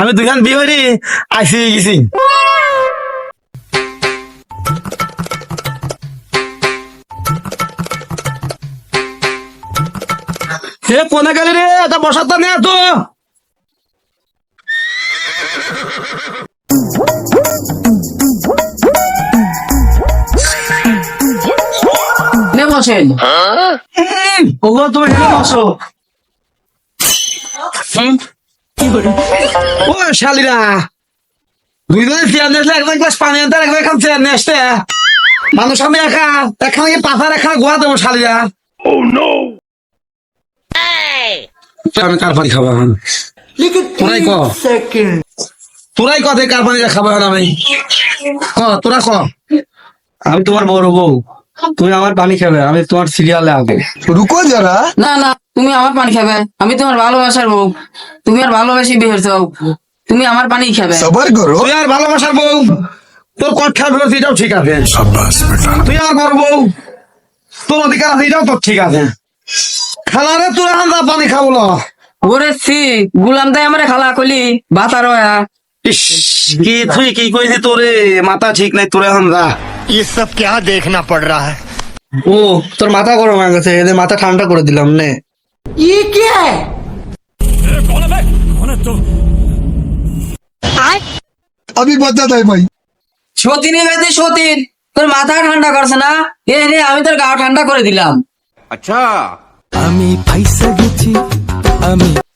আমি দুইখান বিয়ে হইনি আইসি গেছি। হে কোনে গেলি রে এটা বসার তো নেই তো। নে বসেন। ওগো তুমি বসো। ও শালিরা দুই দিনের চেয়ার নেসলে এক গ্লাস পানি আনতে এক এখন চেয়ার নেসতে মানুষ আমি একা এখানে কি পাথার এখানে গোয়া দেবো শালিরা? আমি কার পানি খাব এখন? তোরাই ক। তোরাই কথা কার পানি খাব এখন আমি? ক তোরা ক। আমি তোমার বড় বউ। তুমি আমার পানি খাবে আমি তোমার সিরিয়ালে আগে রুকো যারা। না না তুমি আমার পানি খাবে আমি তোমার ভালোবাসার বউ। তুমি আর ভালোবাসি বেহের চাও তুমি আমার পানি খাবে। সবার করো তুই আর ভালোবাসার বউ তোর কথা বিরোধী যাও ঠিক আছে। তুই আর কর বউ তোর অধিকার আছে যাও তো ঠিক আছে। খালারে তুই হান্দা পানি খাব না ওরে সি গুলাম দাই আমার খালা কলি বাতার কি তুই কি কইছি তোরে মাথা ঠিক নাই তোরে এখন যা ये सब क्या देखना पड़ रहा है ও তোর মাথা গরম হয়ে গেছে এদের মাথা ঠান্ডা করে দিলাম নে अभी बता है भाई সতীনের কাছে সতীন তোর মাথা ঠান্ডা করছে না এ রে আমি তোর গা ঠান্ডা করে দিলাম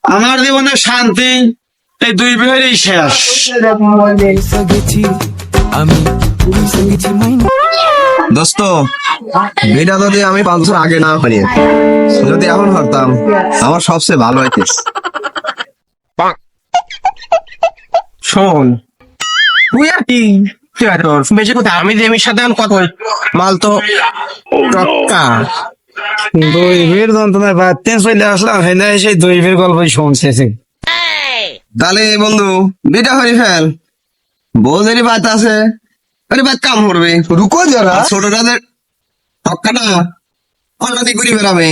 আমার জীবনে শান্তি এই দুই বিহারেই শেষ। দোস্ত বিটা যদি আমি পাঁচ বছর আগে না করি যদি এখন করতাম আমার সবচেয়ে ভালো হইতে শোন তুই আর কি বেশি কথা আমি আমি সাথে এখন কথা মাল তো টক্কা দুই ভীর যন্ত্রণায় বাড়তে চলে আসলাম হেনে সেই দুই ভীর গল্পই শুনছে তাহলে বন্ধু বিটা হরি ফেল। বৌদেরই বাত আছে আরে বাত কাম করবে। রুকো যারা। ছোটটাদের টক্কাটা অন্যদি ঘুরি বেড়াবে।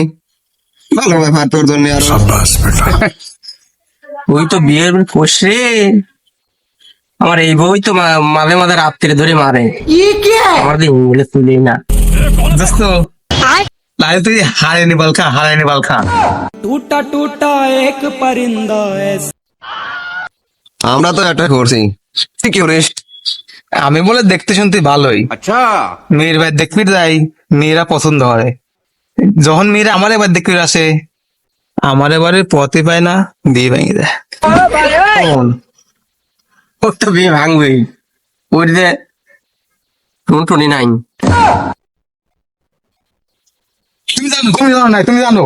ভালো ব্যাপার তোর জন্য আর। ওই তো বিয়ের কোষে। আমার এই বই তো মাঝে মাঝে রাত্রে ধরে মারে। আমার দিন বলে তুলি না। দোস্ত তুই হারে নিবাল খা হারে টুটা টুটা এক পরিন্দা আমরা তো একটা করছি সিকিউরিস্ট আমি বলে দেখতে শুনতে ভালোই। আচ্ছা। মেয়ের ভাই দেখবি যাই মেয়েরা পছন্দ হয় যখন মেয়েরা আমার এবার দেখবি আসে আমার এবারে পথে পায় না বিয়ে ভেঙে দেয়। ওর তো বিয়ে ভাঙবেই ওর যে টুনটুনি নাই। তুমি জানো তুমি জানো নাই তুমি জানো।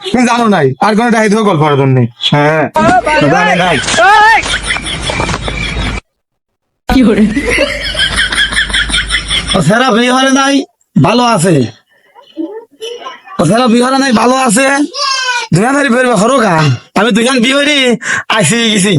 তুমি জানো নাই আর কোনো ডাই ধরে গল্প করার জন্য। হ্যাঁ। জানে নাই সেরা বিহারে নাই, ভালো আছে। সেরা বিহারে নাই, ভালো আছে। দুই হাজার ফেরবে হরো আমি দুইখান বিহারি আইসি গেছি।